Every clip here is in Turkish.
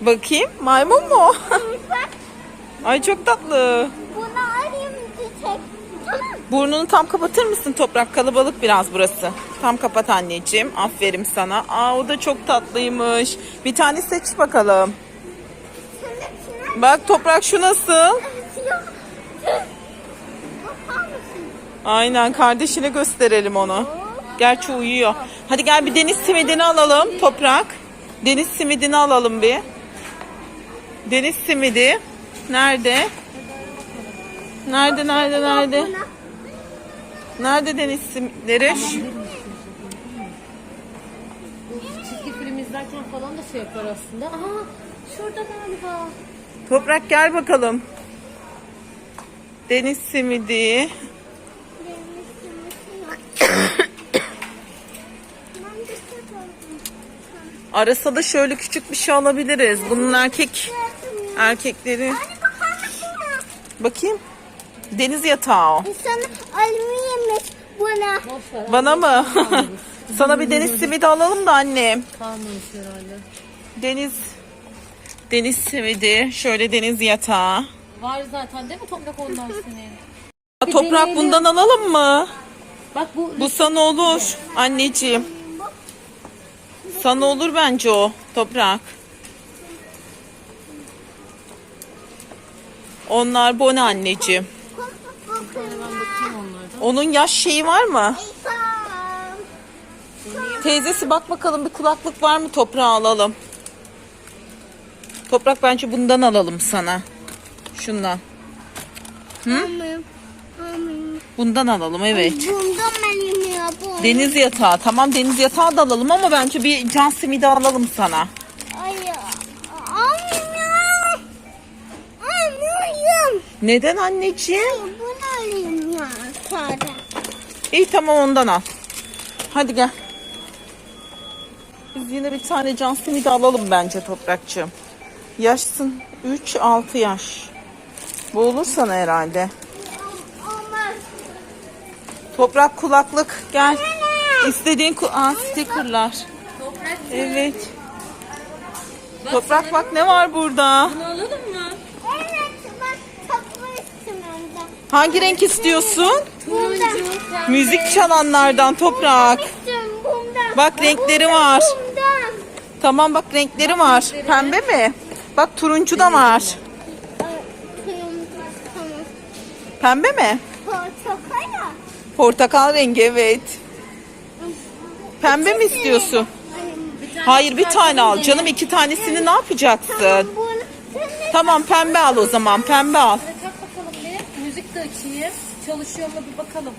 Bakayım maymun mu? Ay çok tatlı. bunu alayım çiçek. Tamam. Burnunu tam kapatır mısın toprak? Kalabalık biraz burası. Tam kapat anneciğim. Aferin sana. Aa o da çok tatlıymış. Bir tane seç bakalım. Bak toprak şu nasıl? Aynen kardeşine gösterelim onu. Gerçi uyuyor. Hadi gel bir deniz simidini alalım toprak. Deniz simidini alalım bir. Deniz simidi. Nerede? Nerede nerede nerede? Nerede deniz simitleri? Bu çizgi film izlerken falan da şey yapar aslında. Aha şurada galiba. Toprak gel bakalım. Deniz simidi. Arasa da şöyle küçük bir şey alabiliriz. Bunun erkek erkekleri. Bakayım. Deniz yatağı o. Sana alüminyummuş buna. Boş ver. Bana mı? Sana bir deniz simidi alalım da annem. Kalmamış herhalde. Deniz deniz simidi, şöyle deniz yatağı. Var zaten değil mi toprak ondan senin? Toprak bundan alalım mı? Bak bu, Bu sana olur anneciğim. Sana olur bence o toprak. Onlar bone anneciğim. Onun yaş şeyi var mı? Teyzesi bak bakalım bir kulaklık var mı toprağa alalım. Toprak bence bundan alalım sana. Şundan. Bundan alalım evet. Bundan benim ya bu. Deniz yatağı. Tamam deniz yatağı da alalım ama bence bir can simidi alalım sana. Ay ya. Almıyorum. Almıyorum. Neden anneciğim? Bunu alayım ya. Sadece. İyi tamam ondan al. Hadi gel. Biz yine bir tane can simidi alalım bence toprakçığım. Yaşsın 3-6 yaş. Bu olur sana herhalde. Olmaz. Toprak kulaklık gel. İstediğin ku Aa, stickerlar. Toprak Evet. Toprak bak ne var burada. bunu alalım mı? Evet bak tatlı üstümünde. Hangi renk istiyorsun? Pembe. Müzik çalanlardan toprak. Bak renkleri var. Tamam bak renkleri var. Pembe mi? Bak turuncu da var. Pembe mi? Portakal. Portakal rengi evet. Pembe mi istiyorsun? Hayır bir tane al. Canım iki tanesini ne yapacaksın? Tamam pembe al o zaman. Pembe al. Hadi kalk bakalım bir. Müzik de açayım. Çalışıyor mu bir bakalım.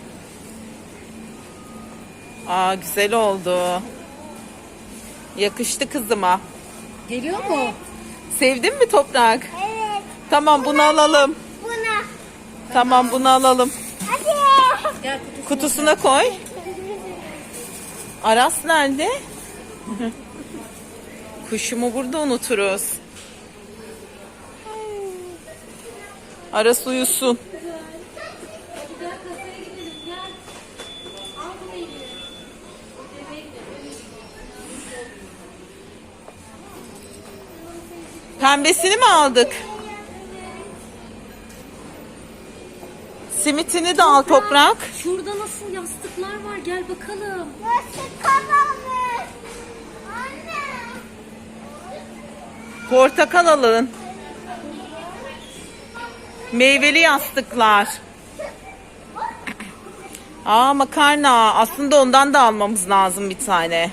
Aa güzel oldu. Yakıştı kızıma. Geliyor mu? Sevdin mi toprak? Evet. Tamam bunu alalım. Buna. Tamam bunu alalım. Hadi. Gel kutusu. Kutusuna koy. Aras nerede? Kuşumu burada unuturuz. Aras uyusun. Pembesini mi aldık? Simitini de al toprak. Şurada nasıl yastıklar var gel bakalım. Nasıl kazanmış? Anne. Portakal alın. Meyveli yastıklar. Aa makarna. Aslında ondan da almamız lazım bir tane.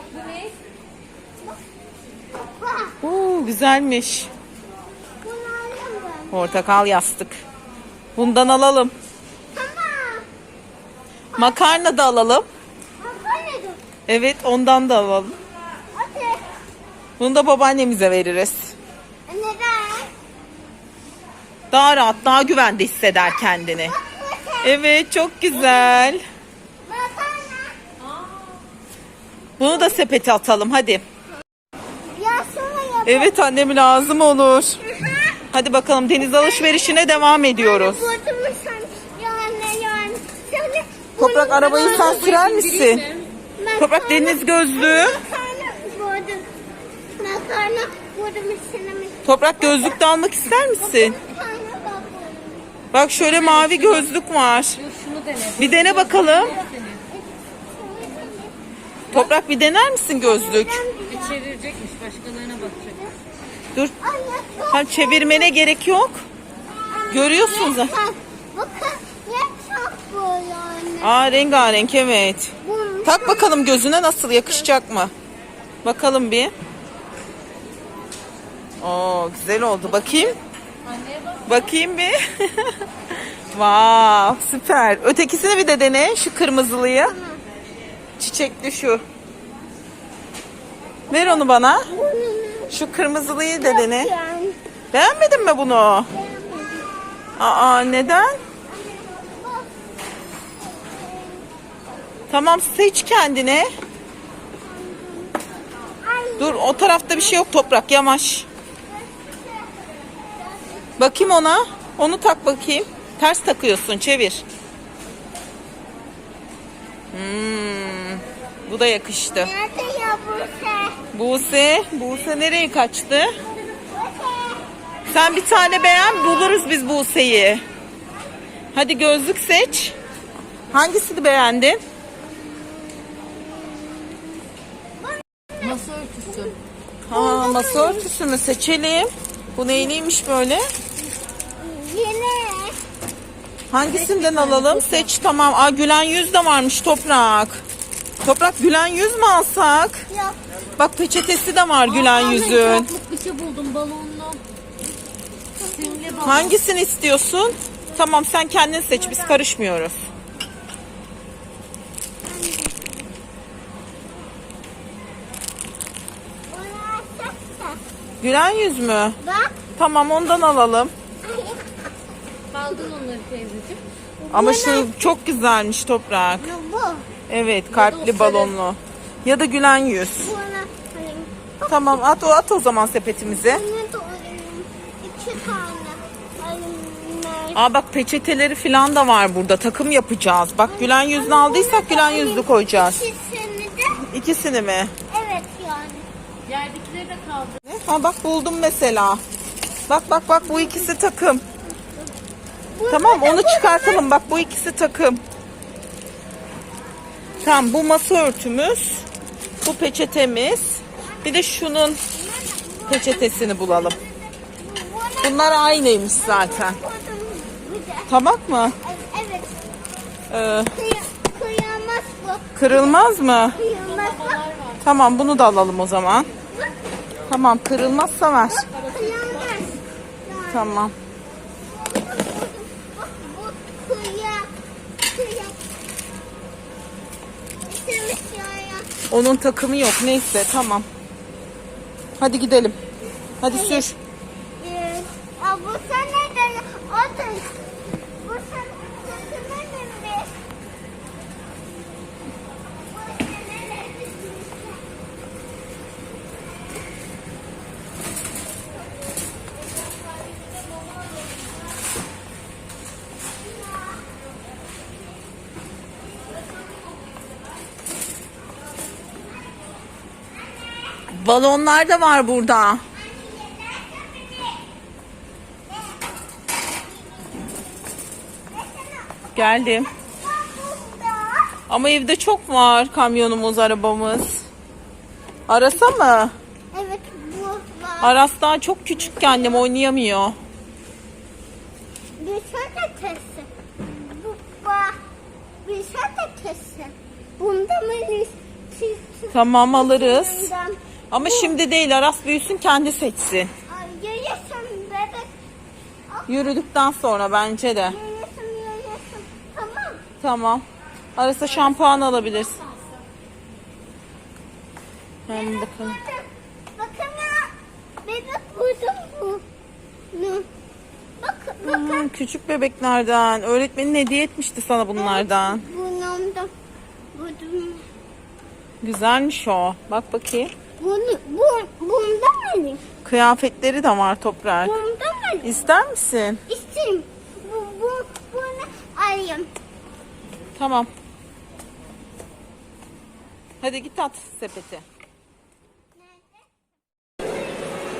Toprak bu ne? Bak. Oo, güzelmiş. Portakal yastık. Bundan alalım. Makarna da alalım. Evet ondan da alalım. Bunu da babaannemize veririz. Daha rahat, daha güvende hisseder kendini. Evet çok güzel. Makarna. Bunu da sepete atalım hadi. Evet annem lazım olur. Hadi bakalım deniz alışverişine devam ediyoruz. Toprak arabayı sen sürer misin? Toprak deniz gözlüğü. Toprak gözlük de almak ister misin? Bak. Şöyle mavi gözlük var. Bir dene bakalım. Toprak bir dener misin gözlük? Bir çevirecekmiş. Başkalarına bakacak. Dur. Tam çevirmene gerek yok. Görüyorsunuz. ha. Bak, Bakın ne çok böyle. Aa rengarenk evet. Tak bakalım gözüne nasıl yakışacak mı? Bakalım bir. Oo güzel oldu. Bakayım. Anneye bak. Bakayım bir. Vav süper. Ötekisini bir de dene. Şu kırmızılıyı. Çiçekli şu. Ver onu bana. Şu kırmızılıyı da. Beğenmedin mi bunu? Aa neden? Tamam seç kendine. Dur o tarafta bir şey yok toprak yamaç. Bakayım ona. Onu tak bakayım. Ters takıyorsun çevir. Hmm, bu da yakıştı. Nerede ya bu Buse, Buse nereye kaçtı? Sen bir tane beğen buluruz biz Buse'yi. Hadi gözlük seç. Hangisini beğendin? Masa örtüsü. Ha, masa örtüsü mü seçelim? Bu neyliymiş böyle? Yine. Hangisinden alalım? Seç tamam. Aa Gülen yüz de varmış Toprak. Toprak Gülen yüz mü alsak? Yok. Bak peçetesi de var Gülen Aa, yüzün. Bir şey buldum balonlu. Simli balon. Hangisini istiyorsun? Tamam sen kendin seç biz karışmıyoruz. Gülen yüz mü? Bak. Tamam ondan alalım. Aldın onları teyzeciğim. Ama şu çok güzelmiş Toprak. Bu. Evet kalpli balonlu. Ya da gülen yüz. Tamam at o at o zaman sepetimize. Aa bak peçeteleri falan da var burada. Takım yapacağız. Bak gülen yüzünü aldıysak gülen yüzlü koyacağız. İkisini de. İkisini mi? Evet yani. Yerdekileri de kaldı. Ha bak buldum mesela. Bak bak bak bu ikisi takım. Tamam onu çıkartalım. Bak bu ikisi takım. Tamam bu masa örtümüz. Bu peçetemiz. Bir de şunun peçetesini bulalım. Bunlar aynıymış zaten. Tabak mı? Evet. Ee, kıyamaz bu. kırılmaz mı? Bu. Tamam bunu da alalım o zaman. Tamam kırılmazsa ver. Kıyamaz. Tamam. Bak bu kıya. Kıya. İstemiş ya. Onun takımı yok. Neyse tamam. Hadi gidelim. Hadi sür. Ee, aa, bu sen neden? O da. Bu sen takımın mı? Bu sen Balonlar da var burada. Geldim. Ama evde çok var kamyonumuz, arabamız. Arasa mı? Evet bu var. Aras daha çok küçük ki annem oynayamıyor. Bir şöyle testi. Bu var. Bir şöyle testi. Bunda mı? Tamam alırız. Ama şimdi değil Aras büyüsün kendi seçsin. Yaşasın bebek. Yürüdükten sonra bence de. Yaşasın yaşasın. Tamam. Tamam. Arasa şampuan alabilirsin. Hem bakalım. Bakın ya. Bebek buldum bu. Ne? Bak, bakın. Hmm, küçük bebeklerden. Öğretmenin hediye etmişti sana bunlardan. Bundan. Buldum. Güzelmiş o. Bak bakayım. Bunu, bu, bundan mı? Kıyafetleri de var toprak. Bundan mı? İster misin? İsteyim. Bu, bu, bunu alayım. Tamam. Hadi git at sepeti.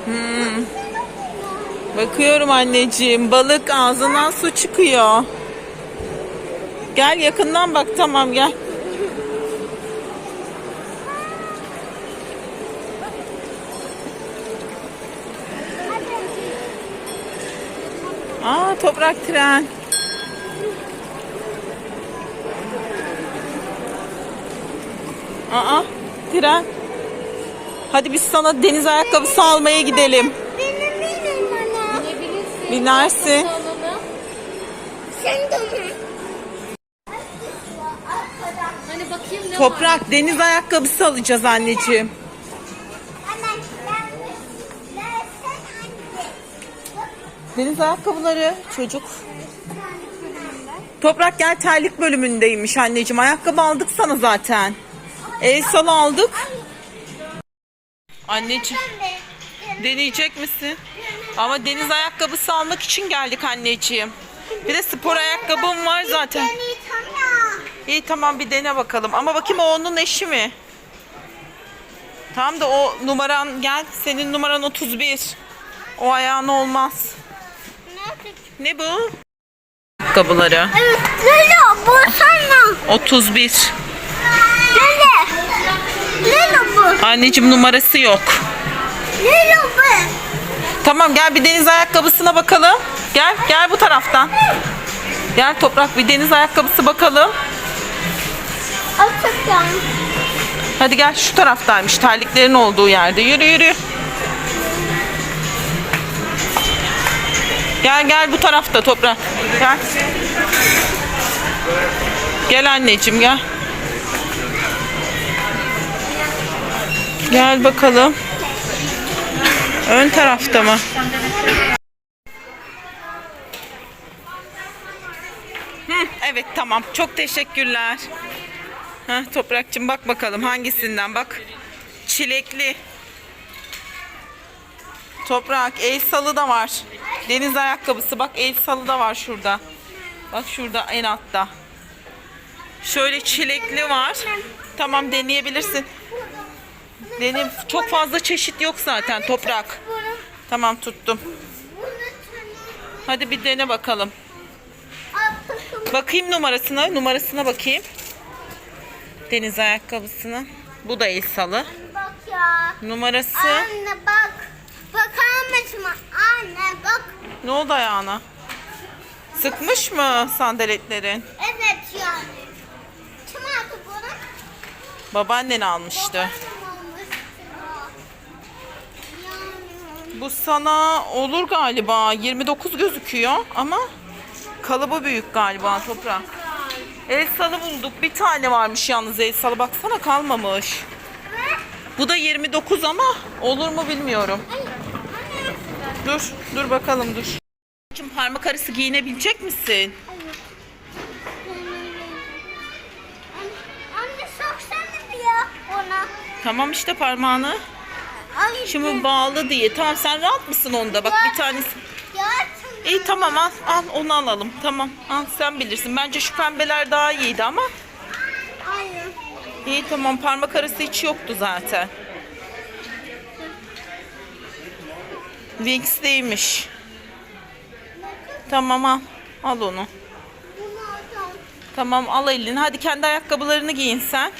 Hmm. Bakıyorum anneciğim. Balık ağzından su çıkıyor. Gel yakından bak tamam gel. Aa toprak tren. Aa tren. Hadi biz sana deniz ayakkabısı almaya gidelim. Benim benim bana. Binebilirsin. Binersin. Sen de mi? Hani bakayım ne var? Toprak deniz ayakkabısı alacağız anneciğim. Deniz ayakkabıları çocuk. Toprak gel terlik bölümündeymiş anneciğim. Ayakkabı aldık sana zaten. El aldık. Anneciğim deneyecek misin? Ama deniz ayakkabısı almak için geldik anneciğim. Bir de spor ayakkabım var zaten. İyi tamam bir dene bakalım. Ama bakayım o onun eşi mi? Tamam da o numaran gel. Senin numaran 31. O ayağın olmaz. Ne bu? Ayakkabıları. Evet, Lelo bu sana. 31. Lelo. Lelo bu. Anneciğim numarası yok. Lelo bu. Tamam gel bir deniz ayakkabısına bakalım. Gel gel bu taraftan. Gel toprak bir deniz ayakkabısı bakalım. Atacağım. Hadi gel şu taraftaymış terliklerin olduğu yerde. Yürü yürü. Gel gel bu tarafta toprak. Gel. Gel anneciğim gel. Gel bakalım. Ön tarafta mı? Evet tamam. Çok teşekkürler. Heh, Toprakçım bak bakalım hangisinden bak. Çilekli. Toprak el salı da var. Deniz ayakkabısı bak el salı da var şurada. Bak şurada en altta. Şöyle çilekli var. Tamam deneyebilirsin. Dene çok fazla çeşit yok zaten toprak. Tamam tuttum. Hadi bir dene bakalım. Bakayım numarasına. Numarasına bakayım. Deniz ayakkabısının. Bu da el salı. Numarası. Anne bak. Bakar mısın? Anne bak. Ne oldu ayağına? Sıkmış mı sandaletlerin? Evet yani. Kim aldı bunu? Babaannen almıştı. Annem almıştı. Yani. Bu sana olur galiba. 29 gözüküyor ama kalıbı büyük galiba toprak. El salı bulduk. Bir tane varmış yalnız el salı. Baksana kalmamış. Bu da 29 ama olur mu bilmiyorum. Dur, dur bakalım dur. Şimdi parmak arası giyinebilecek misin? Anne soksana ya ona. Tamam işte parmağını. Ay, Şimdi bağlı diye. Tamam sen rahat mısın onda? Bak bir tanesi. Ya İyi tamam al, al onu alalım. Tamam al sen bilirsin. Bence şu pembeler daha iyiydi ama. Hayır. İyi tamam parmak arası hiç yoktu zaten. Wings'teymiş. Tamam al. Al onu. Tamam al elini. Hadi kendi ayakkabılarını giyin sen.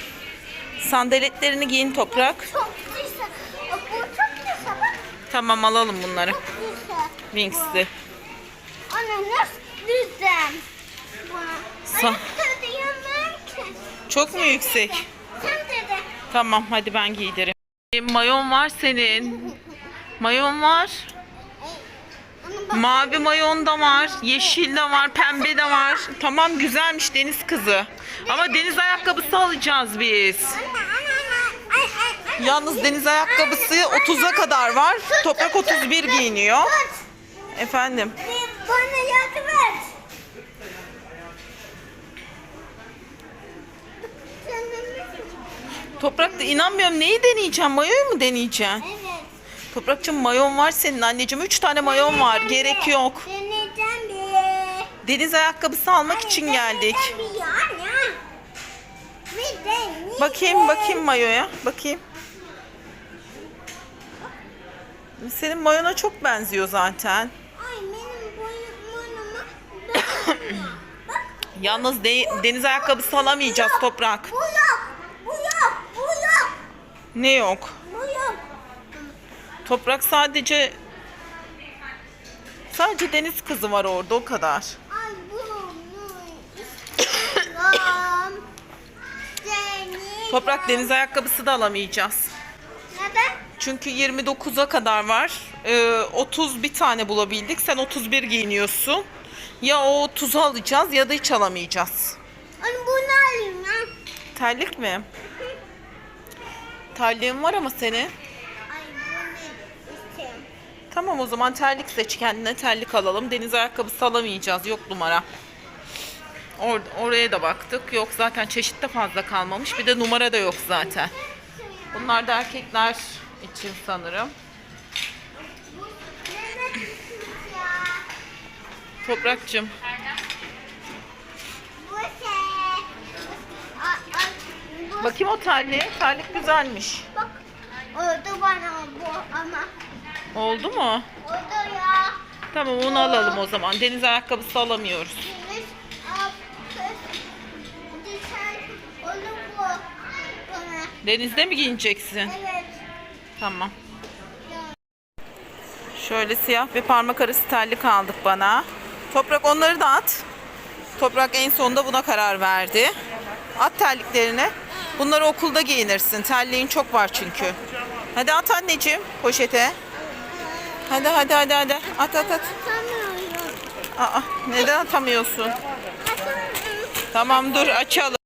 Sandaletlerini giyin toprak. Çok güzel. Bu çok güzel bak. Tamam alalım bunları. Güzel. Wings'li. Anne nasıl güzel? Sa- Anne söyleyemem ki. Çok mu yüksek? Sen. Tamam hadi ben giydiririm. Mayon var senin. Mayon var. Mavi mayon da var. Yeşil de var. Pembe de var. Tamam güzelmiş deniz kızı. Ama deniz ayakkabısı alacağız biz. Yalnız deniz ayakkabısı 30'a kadar var. Toprak 31 giyiniyor. Efendim. Bana yardım et. Toprak da inanmıyorum neyi deneyeceğim? Mayoyu mu deneyeceğim? Toprakçım mayon var senin anneciğim. 3 tane mayon var. Gerek yok. Deniz ayakkabısı almak için geldik. Bakayım bakayım mayoya. Bakayım. Senin mayona çok benziyor zaten. Yalnız de- deniz ayakkabısı alamayacağız toprak. bu yok. Bu yok. Bu yok. Ne yok. Toprak sadece sadece deniz kızı var orada o kadar. Ay bunu istiyorum. Deniz. Toprak deniz ayakkabısı da alamayacağız. Neden? Çünkü 29'a kadar var. Ee, 30 bir tane bulabildik. Sen 31 giyiniyorsun. Ya o 30'u alacağız ya da hiç alamayacağız. Hani bunu alayım ya. Terlik mi? Terliğin var ama senin. Tamam o zaman terlik seç kendine terlik alalım. Deniz ayakkabısı alamayacağız. Yok numara. Or oraya da baktık. Yok zaten çeşit de fazla kalmamış. Bir de numara da yok zaten. Bunlar da erkekler için sanırım. Toprakçım. Bakayım o terliğe. Terlik güzelmiş. Bak. Oldu bana bu ama. Oldu mu? Oldu ya. Tamam onu alalım o zaman. Deniz ayakkabısı alamıyoruz. Denizde mi giyineceksin? Evet. Tamam. Şöyle siyah bir parmak arası terlik aldık bana. Toprak onları da at. Toprak en sonunda buna karar verdi. At terliklerini. Bunları okulda giyinirsin. Terliğin çok var çünkü. Hadi at anneciğim poşete. Hadi hadi hadi hadi. At at at. Atamıyorum. Aa, neden atamıyorsun? Atamıyorum. Tamam dur açalım.